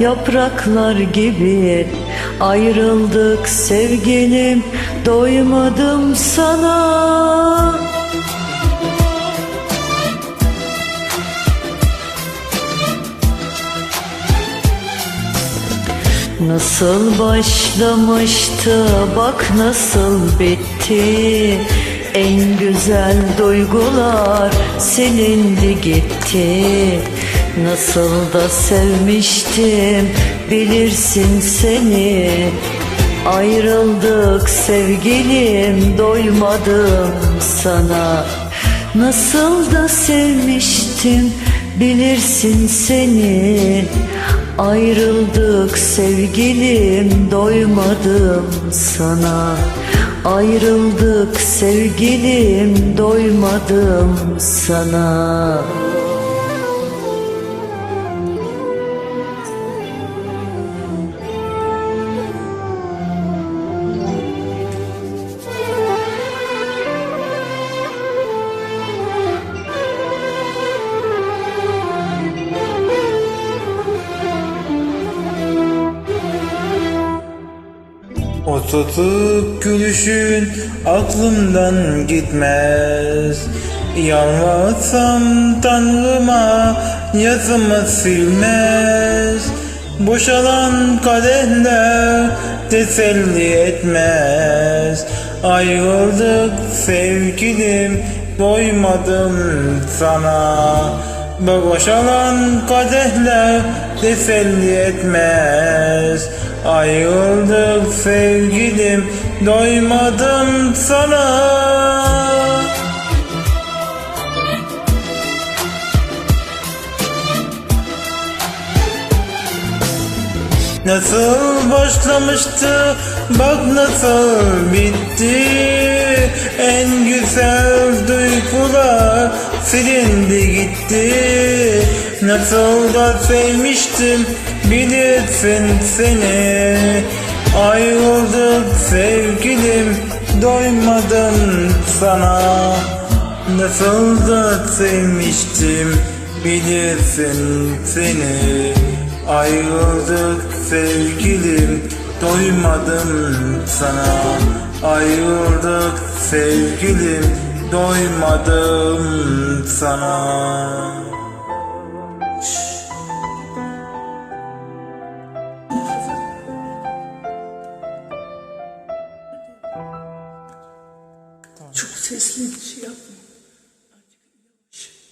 yapraklar gibi Ayrıldık sevgilim doymadım sana. Nasıl başlamıştı bak nasıl bitti. En güzel duygular silindi gitti Nasıl da sevmiştim bilirsin seni. Ayrıldık sevgilim doymadım sana. Nasıl da sevmiştim bilirsin seni. Ayrıldık sevgilim doymadım sana. Ayrıldık sevgilim doymadım sana O tutuk gülüşün aklımdan gitmez. Yalvarsam tanrıma yazımı silmez. Boşalan kadehler teselli etmez. Ayrıldık sevgilim doymadım sana. Boşalan kadehler teselli etmez Ayrıldık sevgilim doymadım sana. Nasıl başlamıştı bak nasıl bitti. En güzel duygular silindi gitti. Nasıl da sevmiştim bilirsin seni Ayrıldık sevgilim doymadım sana. Nasıl da sevmiştim bilirsin seni. Ayrıldık sevgilim doymadım sana. Ayrıldık sevgilim doymadım sana Çok sesli bir şey yapma.